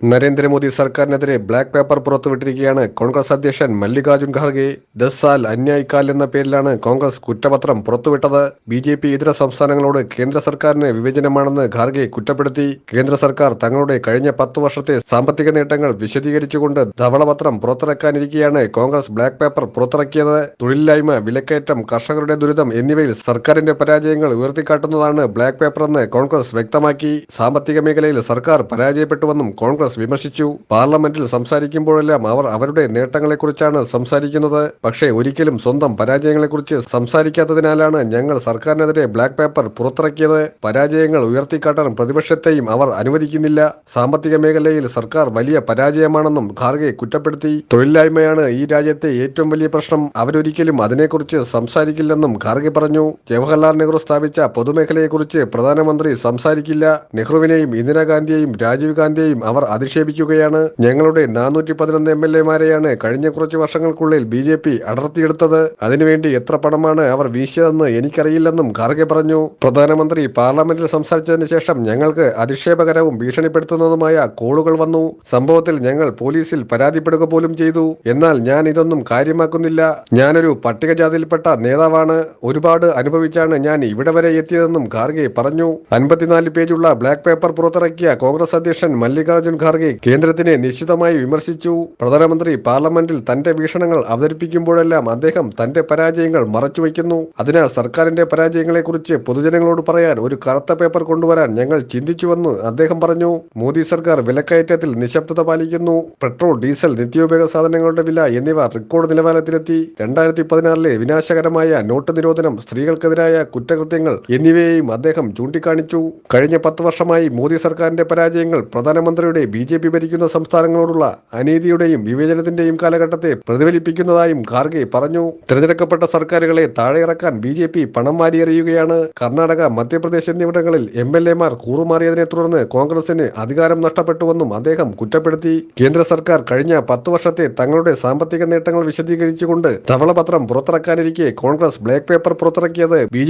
നരേന്ദ്രമോദി സർക്കാരിനെതിരെ black paper പുറത്തുവിട്ടിരിക്കുകയാണ് കോൺഗ്രസ് അധ്യക്ഷൻ മല്ലികാർജുൻ ഖാർഗെ. ദസ് സാൽ അന്യായിക്കാൽ എന്ന പേരിലാണ് കോൺഗ്രസ് കുറ്റപത്രം പുറത്തുവിട്ടത്. ബി ജെ പി ഇതര സംസ്ഥാനങ്ങളോട് കേന്ദ്ര സർക്കാരിന് വിവേചനമാണെന്ന് ഖാർഗെ കുറ്റപ്പെടുത്തി. കേന്ദ്ര സർക്കാർ തങ്ങളുടെ കഴിഞ്ഞ പത്തു വർഷത്തെ സാമ്പത്തിക നേട്ടങ്ങൾ വിശദീകരിച്ചുകൊണ്ട് ധവളപത്രം പുറത്തിറക്കാനിരിക്കെയാണ് കോൺഗ്രസ് ബ്ലാക്ക് പേപ്പർ പുറത്തിറക്കിയത്. തൊഴിലില്ലായ്മ വിലക്കയറ്റം കർഷകരുടെ ദുരിതം എന്നിവയിൽ സർക്കാരിന്റെ പരാജയങ്ങൾ ഉയർത്തിക്കാട്ടുന്നതാണ് ബ്ലാക്ക് പേപ്പറെന്ന് കോൺഗ്രസ് വ്യക്തമാക്കി. സാമ്പത്തിക മേഖലയിൽ സർക്കാർ പരാജയപ്പെട്ടുവെന്നും കോൺഗ്രസ് വിമർശിച്ചു. പാർലമെന്റിൽ സംസാരിക്കുമ്പോഴെല്ലാം അവർ അവരുടെ നേട്ടങ്ങളെക്കുറിച്ചാണ് സംസാരിക്കുന്നത്. പക്ഷേ ഒരിക്കലും സ്വന്തം പരാജയങ്ങളെക്കുറിച്ച് സംസാരിക്കാത്തതിനാലാണ് ഞങ്ങൾ സർക്കാരിനെതിരെ ബ്ലാക്ക് പേപ്പർ പുറത്തിറക്കിയത്. പരാജയങ്ങൾ ഉയർത്തിക്കാട്ടാൻ പ്രതിപക്ഷത്തെയും അവർ അനുവദിക്കുന്നില്ല. സാമ്പത്തിക മേഖലയിൽ സർക്കാർ വലിയ പരാജയമാണെന്നും ഖാർഗെ കുറ്റപ്പെടുത്തി. തൊഴിലില്ലായ്മയാണ് ഈ രാജ്യത്തെ ഏറ്റവും വലിയ പ്രശ്നം. അവരൊരിക്കലും അതിനെക്കുറിച്ച് സംസാരിക്കില്ലെന്നും ഖാർഗെ പറഞ്ഞു. ജവഹർലാൽ നെഹ്റു സ്ഥാപിച്ച പൊതുമേഖലയെക്കുറിച്ച് പ്രധാനമന്ത്രി സംസാരിക്കില്ല. നെഹ്റുവിനെയും ഇന്ദിരാഗാന്ധിയെയും രാജീവ് ഗാന്ധിയെയും അവർ അധിക്ഷേപിക്കുകയാണ്. ഞങ്ങളുടെ നാനൂറ്റി പതിനൊന്ന് എം എൽ എമാരെയാണ് കഴിഞ്ഞ കുറച്ച് വർഷങ്ങൾക്കുള്ളിൽ ബി ജെ പി അടർത്തിയെടുത്തത്. അതിനുവേണ്ടി എത്ര പണമാണ് അവർ വീശിയതെന്ന് എനിക്കറിയില്ലെന്നും ഖാർഗെ പറഞ്ഞു. പ്രധാനമന്ത്രി പാർലമെന്റിൽ സംസാരിച്ചതിന് ശേഷം ഞങ്ങൾക്ക് അധിക്ഷേപകരവും ഭീഷണിപ്പെടുത്തുന്നതുമായ കോളുകൾ വന്നു. സംഭവത്തിൽ ഞങ്ങൾ പോലീസിൽ പരാതിപ്പെടുക പോലും ചെയ്തു. എന്നാൽ ഞാൻ ഇതൊന്നും കാര്യമാക്കുന്നില്ല. ഞാനൊരു പട്ടികജാതിയിൽപ്പെട്ട നേതാവാണ്. ഒരുപാട് അനുഭവിച്ചാണ് ഞാൻ ഇവിടെ വരെ എത്തിയതെന്നും ഖാർഗെ പറഞ്ഞു. അൻപത്തിനാല് പേജുള്ള ബ്ലാക്ക് പേപ്പർ പുറത്തിറക്കിയ കോൺഗ്രസ് അധ്യക്ഷൻ മല്ലികാർജുൻ ഖാർഗെ കേന്ദ്രത്തിനെ നിശ്ചിതമായി വിമർശിച്ചു. പ്രധാനമന്ത്രി പാർലമെന്റിൽ തന്റെ വീക്ഷണങ്ങൾ അവതരിപ്പിക്കുമ്പോഴെല്ലാം അദ്ദേഹം തന്റെ പരാജയങ്ങൾ മറച്ചുവെക്കുന്നു അതിനാൽ സർക്കാരിന്റെ പരാജയങ്ങളെക്കുറിച്ച് പൊതുജനങ്ങളോട് പറയാൻ ഒരു കറുത്ത പേപ്പർ കൊണ്ടുവരാൻ ഞങ്ങൾ ചിന്തിച്ചുവെന്ന് അദ്ദേഹം പറഞ്ഞു. മോദി സർക്കാർ വിലക്കയറ്റത്തിൽ നിശബ്ദത പാലിക്കുന്നു. പെട്രോൾ ഡീസൽ നിത്യോപയോഗ സാധനങ്ങളുടെ വില എന്നിവ റെക്കോർഡ് നിലവാരത്തിലെത്തി. രണ്ടായിരത്തി പതിനാറിലെ വിനാശകരമായ നോട്ട് നിരോധനം സ്ത്രീകൾക്കെതിരായ കുറ്റകൃത്യങ്ങൾ എന്നിവയെയും അദ്ദേഹം ചൂണ്ടിക്കാണിച്ചു. കഴിഞ്ഞ പത്ത് വർഷമായി മോദി സർക്കാരിന്റെ പരാജയങ്ങൾ പ്രധാനമന്ത്രിയുടെ ബി ജെ പി ഭരിക്കുന്ന സംസ്ഥാനങ്ങളോടുള്ള അനീതിയുടെയും വിവേചനത്തിന്റെയും കാലഘട്ടത്തെ പ്രതിഫലിപ്പിക്കുന്നതായും ഖാർഗെ പറഞ്ഞു. തിരഞ്ഞെടുക്കപ്പെട്ട സർക്കാരുകളെ താഴെയിറക്കാൻ ബി ജെ പി പണം വാരിയെറിയുകയാണ് കർണാടക മധ്യപ്രദേശ് എന്നിവിടങ്ങളിൽ എം എൽ എമാർ കൂറുമാറിയതിനെ തുടർന്ന് കോൺഗ്രസിന് അധികാരം നഷ്ടപ്പെട്ടുവെന്നും അദ്ദേഹം കുറ്റപ്പെടുത്തി. കേന്ദ്ര സർക്കാർ കഴിഞ്ഞ പത്ത് വർഷത്തെ തങ്ങളുടെ സാമ്പത്തിക നേട്ടങ്ങൾ വിശദീകരിച്ചുകൊണ്ട് ധവളപത്രം പുറത്തിറക്കാനിരിക്കെ കോൺഗ്രസ് ബ്ലാക്ക് പേപ്പർ പുറത്തിറക്കിയത് ബി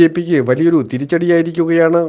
വലിയൊരു തിരിച്ചടിയായിരിക്കുകയാണ്.